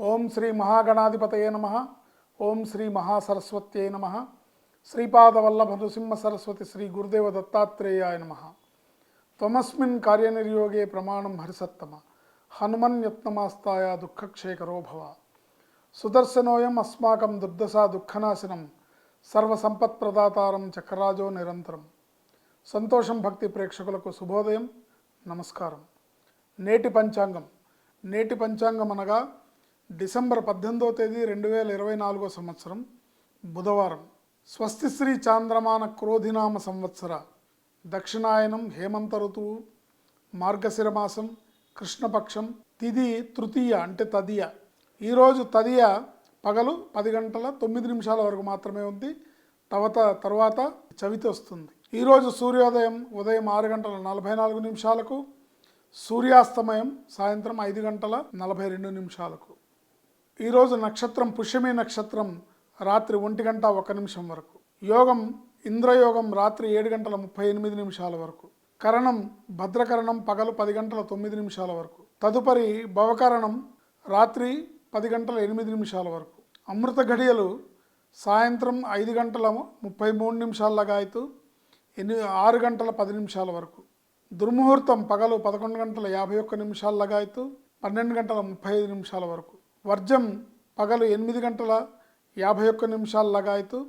ఓం శ్రీ మహాగణాధిపతయే నమ. ఓం శ్రీ మహాసరస్వత్యై నమ. శ్రీపాదవల్లభ నృసింహ సరస్వతి శ్రీ గురుదేవ దత్తాత్రేయాయ నమ. త్వమస్మిన్ కార్యనిర్యోగే ప్రమాణం హరిసత్తమ. హనుమన్ యత్నమాస్తాయ దుఃఖక్షేకరో భవ. సుదర్శనోయం అస్మాకం దుర్దశా దుఃఖనాశనం. సర్వసంపత్ప్రదాతారం చక్రరాజో నిరంతరం. సంతోషం భక్తి ప్రేక్షకులకు శుభోదయం. నమస్కారం. నేటి పంచాంగం. నేటి పంచాంగం అనగా డిసెంబర్ పద్దెనిమిదో తేదీ రెండు వేల ఇరవై నాలుగో సంవత్సరం బుధవారం. స్వస్తి శ్రీ చాంద్రమాన క్రోధినామ సంవత్సర దక్షిణాయనం హేమంత ఋతువు మార్గశిర మాసం కృష్ణపక్షం తిది తృతీయ అంటే తదియ. ఈరోజు తదియ పగలు పది గంటల తొమ్మిది నిమిషాల వరకు మాత్రమే ఉంది. తవత తర్వాత చవితి వస్తుంది. ఈరోజు సూర్యోదయం ఉదయం ఆరు గంటల నలభై నాలుగు నిమిషాలకు సూర్యాస్తమయం సాయంత్రం ఐదు గంటల నలభై రెండు నిమిషాలకు. ఈరోజు నక్షత్రం పుష్యమి నక్షత్రం రాత్రి ఒంటి గంట ఒక నిమిషం వరకు. యోగం ఇంద్రయోగం రాత్రి ఏడు గంటల ముప్పై ఎనిమిది నిమిషాల వరకు. కరణం భద్రకరణం పగలు పది గంటల తొమ్మిది నిమిషాల వరకు. తదుపరి భవకరణం రాత్రి పది గంటల ఎనిమిది నిమిషాల వరకు. అమృత ఘడియలు సాయంత్రం ఐదు గంటల ముప్పై మూడు నిమిషాల లగాయతు ఎన్ని ఆరు గంటల పది నిమిషాల వరకు. దుర్ముహూర్తం పగలు పదకొండు గంటల యాభై ఒక్క నిమిషాల లగాయతు పన్నెండు గంటల ముప్పై ఐదు నిమిషాల వరకు. వర్జం పగలు ఎనిమిది గంటల యాభై ఒక్క నిమిషాల లగాయతు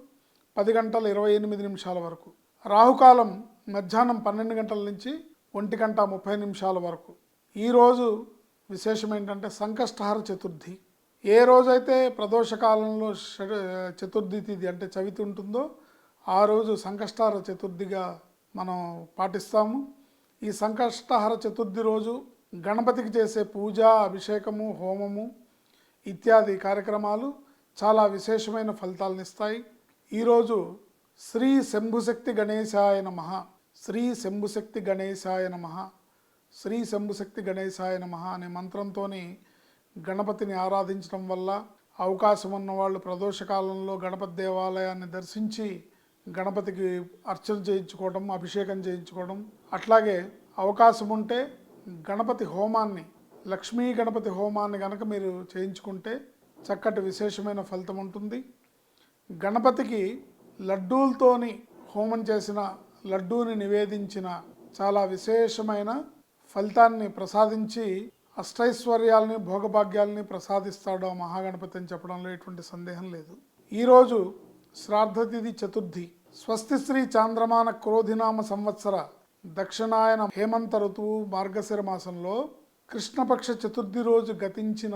పది గంటల ఇరవై ఎనిమిది నిమిషాల వరకు. రాహుకాలం మధ్యాహ్నం పన్నెండు గంటల నుంచి ఒంటి గంట ముప్పై నిమిషాల వరకు. ఈరోజు విశేషం ఏంటంటే సంకష్టహార చతుర్థి. ఏ రోజైతే ప్రదోషకాలంలో చతుర్థి తిథి అంటే చవితి ఉంటుందో ఆ రోజు సంకష్టహార చతుర్థిగా మనం పాటిస్తాము. ఈ సంకష్టహార చతుర్థి రోజు గణపతికి చేసే పూజ అభిషేకము హోమము ఇత్యాది కార్యక్రమాలు చాలా విశేషమైన ఫలితాలనిస్తాయి ఈరోజు శ్రీ శంభుశక్తి గణేశాయ నమ. శ్రీ శంభుశక్తి గణేశాయ నమ. శ్రీ శంభుశక్తి గణేశాయ నమ అనే మంత్రంతోని గణపతిని ఆరాధించడం వల్ల అవకాశం ఉన్న వాళ్ళు ప్రదోషకాలంలో గణపతి దేవాలయాన్ని దర్శించి గణపతికి అర్చన చేయించుకోవడం అభిషేకం చేయించుకోవడం అట్లాగే అవకాశం ఉంటే గణపతి హోమాన్ని లక్ష్మీ గణపతి హోమాన్ని కనుక మీరు చేయించుకుంటే చక్కటి విశేషమైన ఫలితం ఉంటుంది. గణపతికి లడ్డూలతోని హోమం చేసిన లడ్డూని నివేదించిన చాలా విశేషమైన ఫలితాన్ని ప్రసాదించి అష్టైశ్వర్యాలని భోగభాగ్యాలని ప్రసాదిస్తాడు ఆ మహాగణపతి అని చెప్పడంలో ఎటువంటి సందేహం లేదు. ఈరోజు శ్రాద్ధ తిథి చతుర్థి స్వస్తి శ్రీ చాంద్రమాన క్రోధినామ సంవత్సర దక్షిణాయన హేమంత ఋతువు మార్గశిర మాసంలో కృష్ణపక్ష చతుర్థి రోజు గతించిన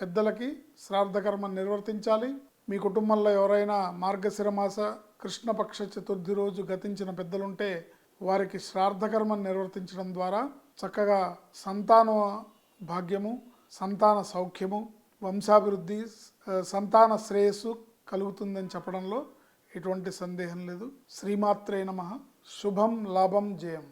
పెద్దలకి శ్రాద్ధకర్మ నిర్వర్తించాలి. మీ కుటుంబంలో ఎవరైనా మార్గశిరమాస కృష్ణపక్ష చతుర్థి రోజు గతించిన పెద్దలుంటే వారికి శ్రాద్ధకర్మ నిర్వర్తించడం ద్వారా చక్కగా సంతాన భాగ్యము సంతాన సౌఖ్యము వంశాభివృద్ధి సంతాన శ్రేయస్సు కలుగుతుందని చెప్పడంలో ఎటువంటి సందేహం లేదు. శ్రీమాత్రే నమ. శుభం లాభం జయం.